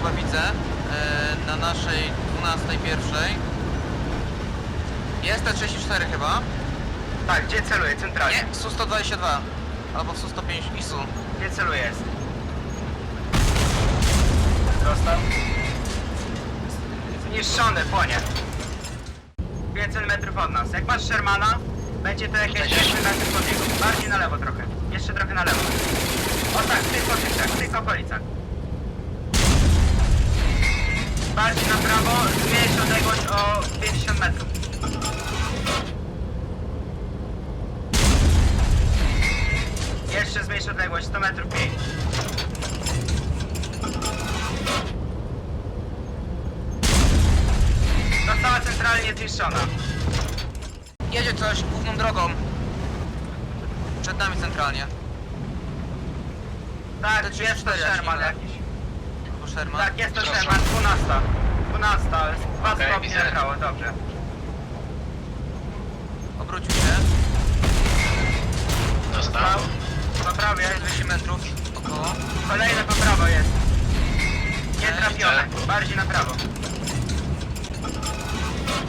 chyba widzę. E, na naszej 12 pierwszej. Jest T34 chyba. Tak, gdzie celuje? Centralnie. Nie, SU-122. Albo SU-105 ISU. Gdzie celuje jest? Dostał. Zniszczony, płonie. 500 metrów od nas. Jak masz Shermana, będzie to jakieś 5 metrów od niego. Bardziej na lewo trochę. Jeszcze trochę na lewo. O tak, w tych okolicach, w tych okolicach. Bardziej na prawo, zmniejsz odległość o 50 metrów. Jeszcze zmniejsz odległość, 100 metrów mniej. Została centralnie zniszczona. Jedzie coś główną drogą. Przed nami centralnie. Tak, jest to 34 Sherman jaśnie, jakiś. Sherman. Tak, jest to Przepraszam. Sherman, 12. 12, 2 Okej, stopnie widzę. dobrze. Obrócił się. Dostał. Po prawej jest 200 metrów około. Kolejne po prawo jest. Nie trafione, bardziej na prawo.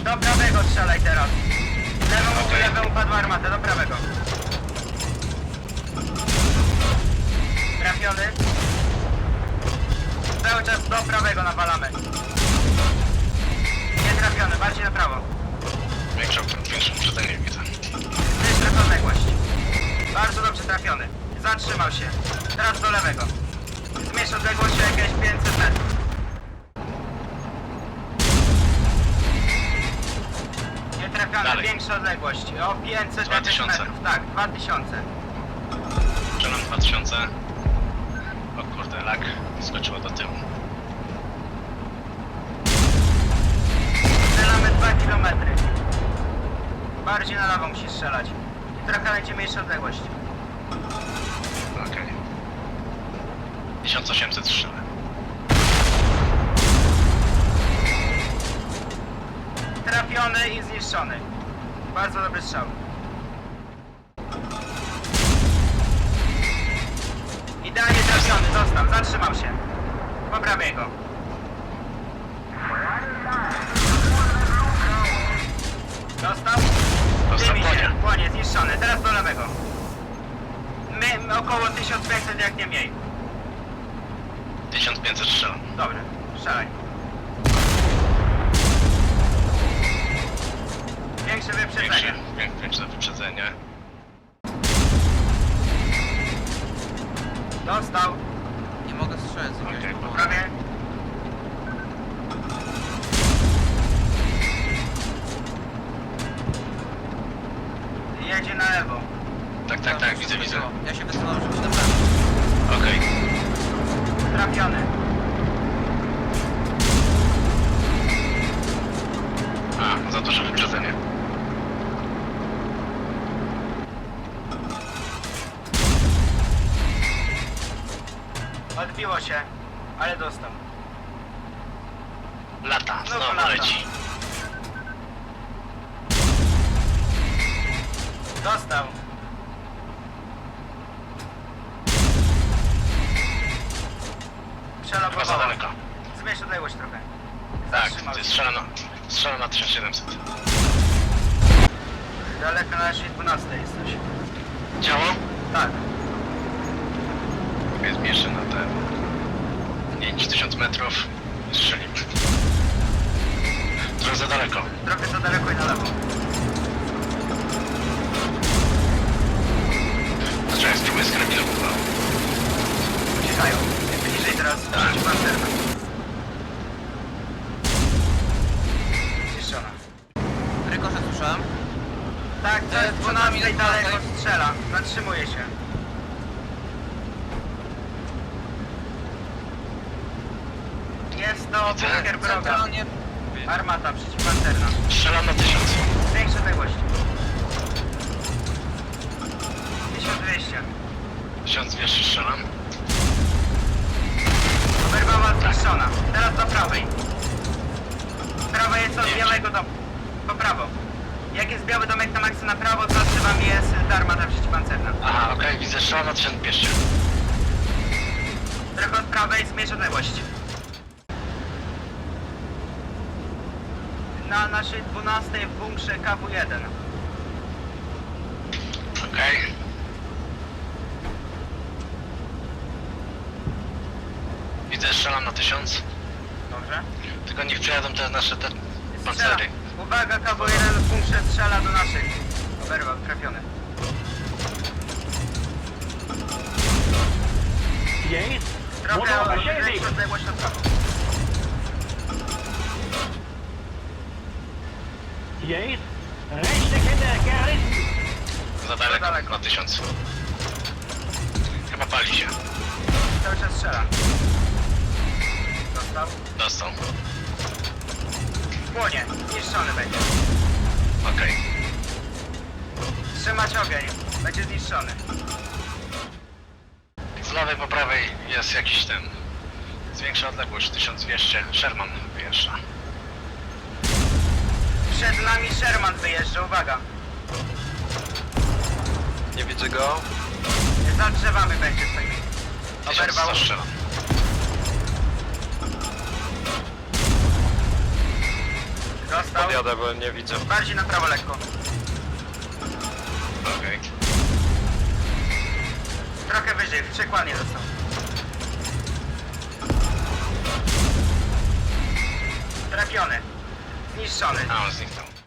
Do prawego strzelaj teraz. Lewą, Okej. lewą upadła armatę, do prawego. Trafiony. Cały czas do prawego nawalamy. Nie trafiony, bardziej na prawo. Większą, większą przedzenie widzę. Trochę odległość. Bardzo dobrze trafiony. Zatrzymał się. Teraz do lewego. Zmniejsz odległość o jakieś 500 metrów. Nie trafiony, Dalej. większa odległość. O 500 jakieś 2000. metrów. Tak, 2000. Strzelam 2000. O kurde, lak skoczyło do tyłu. Strzelamy 2 km. Bardziej na lewo musisz strzelać. I trochę będzie mniejsza odległość. Okej. 1800 strzelę. Trafiony i zniszczony. Bardzo dobry strzał. Idealnie trafiony, dostał, zatrzymał się. Poprawię go. Dostał? Dostał, Dymi się, płonie. płonie, zniszczony. Teraz do lewego. My, my około 1500 jak nie mniej. 1500 strzelam. Dobra, strzelaj. Ja się wycofam, żeby się naprawić. Okej. Trafiony. A, za duże wyprzedzenie. Odbiło się, ale dostał. Lata, Znowu znowu lata. leci. Dostał. Chyba za daleko. Zmniejsz odległość trochę. Tak, Zatrzymał się. strzelam na, strzelam na 1700. Daleko na naszej 12 jest coś. Działo? Tak. Jest mniejszy na te 5000 metrów. Strzelimy. Trochę za daleko. Trochę za daleko i na lewo. Zacząłem spróbuję z karabinu. Uciekają. Teraz Tak. przeciwpancerna. Zniszczona. Rykoszet słyszałem. Tak, to E, jest nami 12 jest daleko 12. strzela. Zatrzymuje się. Jest to Widzę. bunkier wroga. Centralnie Armata przeciwpancerna. Strzelam na 1000. Większe odległość. 1200. 1200 strzelam. Oberwała zniszczona. Teraz do prawej. Prawa jest od białego do... Po prawo. Jak jest biały domek na maksa na prawo, to przy wam jest darma darmata przeciwpancerna. Aha, okej, widzę szalon odszedł pieszy. Trochę od prawej zmierza odległość. Na naszej 12 w bunkrze KW1. Okej. Widzę, strzelam na tysiąc. Dobrze? Tylko niech przejadą te nasze te pancery. Uwaga, KW1 w bunkrze strzela do naszej. Oberwał, trafiony. Jest? Odległość na prawo. Jest? Kinder! Za daleko, daleko. na tysiąc. Chyba pali się. Cały czas strzela. Dostał. Dostał. Płonie. Zniszczony będzie. Okej. Trzymać ogień. Będzie zniszczony. Z lewej po prawej jest jakiś ten. Zwiększa odległość 1200. Sherman wyjeżdża. Przed nami Sherman wyjeżdża, uwaga. Nie widzę go. Za drzewami będzie stoimy. Tysiąc Oberwał. zastrzelam. Dostał. Podjadę, bo nie widzę. Bardziej na prawo lekko. Okej. Trochę wyżej, przekładnie dostał. Trafiony. Zniszczony. A on zniknął.